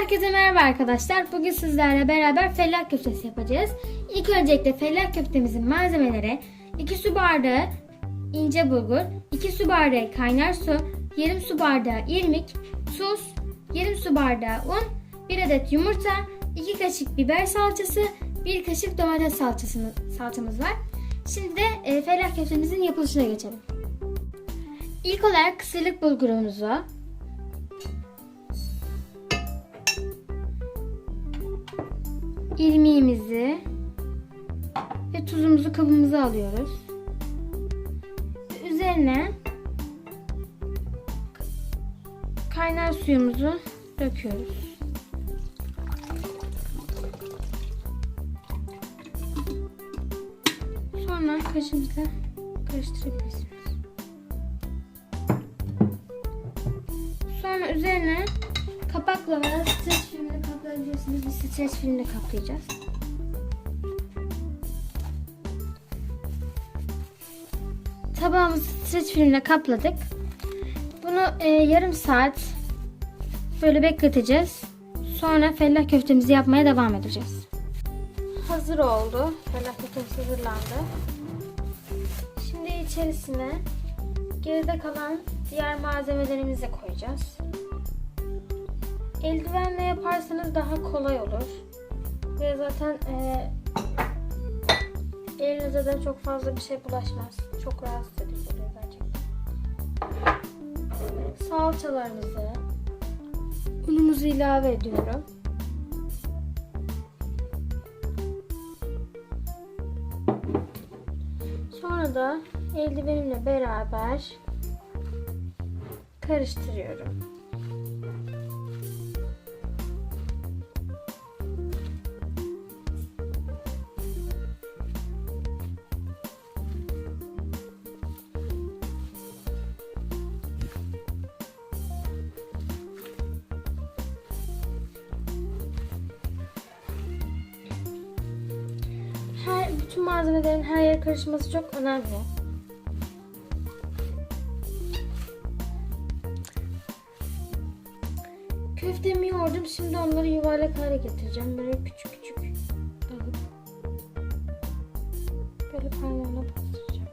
Herkese merhaba arkadaşlar. Bugün sizlerle beraber fellah köftesi yapacağız. İlk öncelikle fellah köftemizin malzemeleri 2 su bardağı ince bulgur, 2 su bardağı kaynar su, yarım su bardağı irmik, tuz, yarım su bardağı un, 1 adet yumurta, 2 kaşık biber salçası, 1 kaşık domates salçası, salçamız var. Şimdi de e, fellah köftemizin yapılışına geçelim. İlk olarak kısırlık bulgurumuzu, irmiğimizi ve tuzumuzu kabımıza alıyoruz. Üzerine kaynar suyumuzu döküyoruz. Sonra kaşımızla karıştırabilirsiniz. Sonra üzerine kapakla veya streç kaplayabilirsiniz. Biz streç filmle kaplayacağız. Tabağımızı streç filmle kapladık. Bunu e, yarım saat böyle bekleteceğiz. Sonra fellah köftemizi yapmaya devam edeceğiz. Hazır oldu. Fellah köftemiz hazırlandı. Şimdi içerisine geride kalan diğer malzemelerimizi koyacağız. Eldivenle yaparsanız daha kolay olur. Ve zaten e, elinize de çok fazla bir şey bulaşmaz. Çok rahatsız edici oluyor gerçekten. Salçalarımızı, unumuzu ilave ediyorum. Sonra da eldivenimle beraber karıştırıyorum. Her, bütün malzemelerin her yere karışması çok önemli. Köftemi yoğurdum. Şimdi onları yuvarlak hale getireceğim. Böyle küçük küçük alıp böyle parmağımla bastıracağım.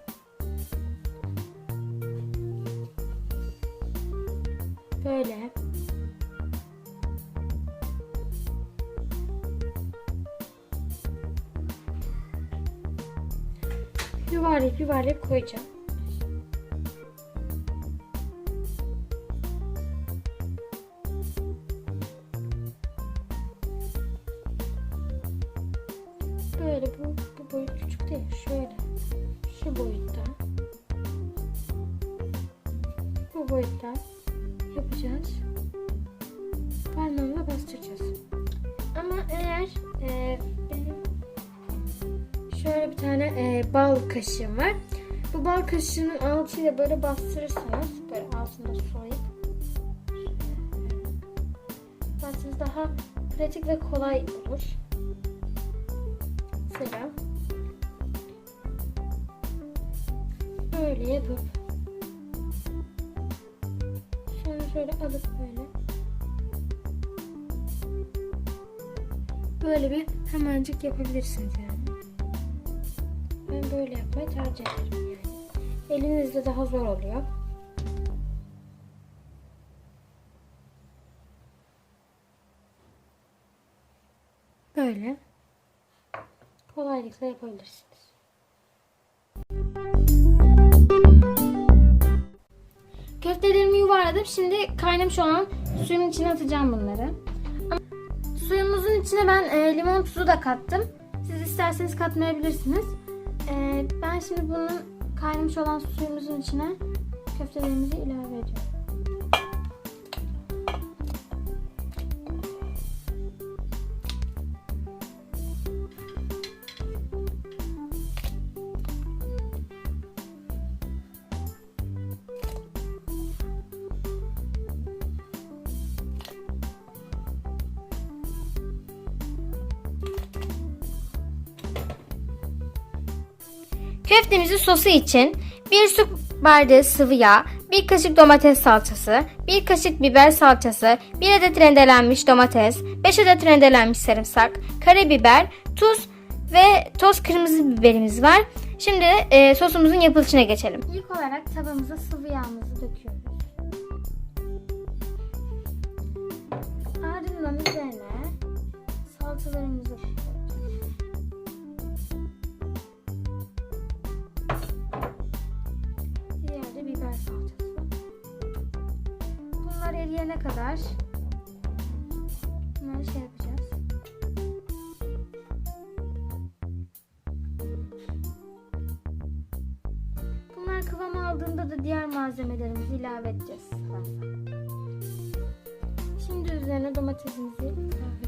Böyle. Yuvarlayıp yuvarlayıp koyacağım. Böyle bu, bu boyut küçük değil. Şöyle. Şu boyutta. Bu boyutta yapacağız. Parmağımla bastıracağız. Ama eğer e, benim şöyle bir tane e, bal kaşığım var. Bu bal kaşığının altıyla böyle bastırırsanız böyle altında soyup bastırırsanız daha pratik ve kolay olur. Mesela böyle yapıp sonra şöyle alıp böyle böyle bir hemencik yapabilirsiniz yani. Ben böyle yapmayı tercih ederim yani. Elinizde daha zor oluyor. Böyle kolaylıkla yapabilirsiniz. Köftelerimi yuvarladım. Şimdi kaynamış olan suyun içine atacağım bunları. Suyumuzun içine ben e, limon tuzu da kattım. Siz isterseniz katmayabilirsiniz. E, ben şimdi bunun kaynamış olan suyumuzun içine köftelerimizi ilave ediyorum. Köftemizin sosu için 1 su bardağı sıvı yağ, 1 kaşık domates salçası, 1 kaşık biber salçası, 1 adet rendelenmiş domates, 5 adet rendelenmiş sarımsak, karabiber, tuz ve toz kırmızı biberimiz var. Şimdi e, sosumuzun yapılışına geçelim. İlk olarak tavamıza sıvı yağımızı döküyoruz. Ardından üzerine salçalarımızı koyuyoruz. Eriyene kadar bunları şey yapacağız. Bunlar kıvam aldığında da diğer malzemelerimizi ilave edeceğiz. Şimdi üzerine domatesimizi ilave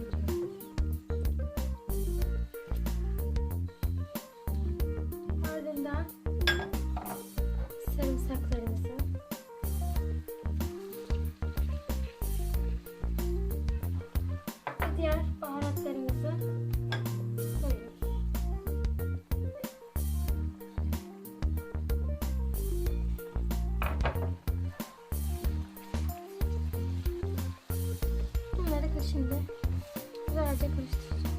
Ka- şimdi güzelce karıştıracağız.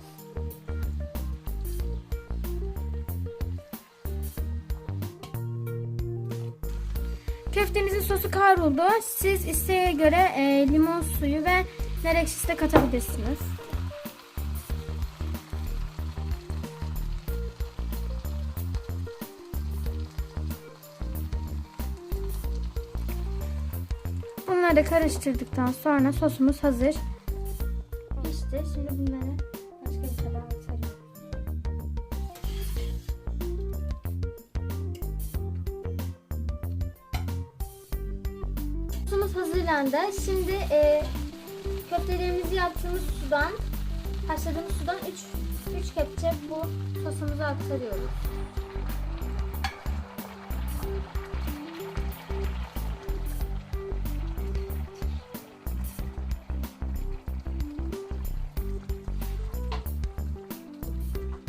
Köftemizin sosu kavruldu. Siz isteğe göre e, limon suyu ve nar ekşisi de katabilirsiniz. Bunları karıştırdıktan sonra sosumuz hazır. Sosumuz hazırlandı. Şimdi e, köftelerimizi yaptığımız sudan, haşladığımız sudan 3 3 kepçe bu sosumuzu aktarıyoruz.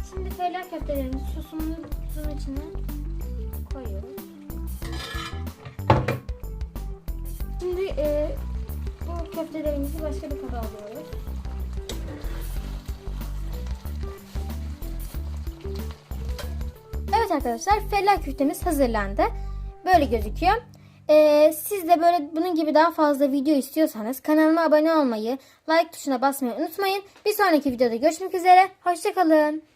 Şimdi felak köftelerimizi sosumuzun içine koyuyoruz. Şimdi e, bu köftelerimizi başka bir kaba alıyoruz. Evet arkadaşlar felak köftemiz hazırlandı. Böyle gözüküyor. Ee, siz de böyle bunun gibi daha fazla video istiyorsanız kanalıma abone olmayı, like tuşuna basmayı unutmayın. Bir sonraki videoda görüşmek üzere. Hoşçakalın.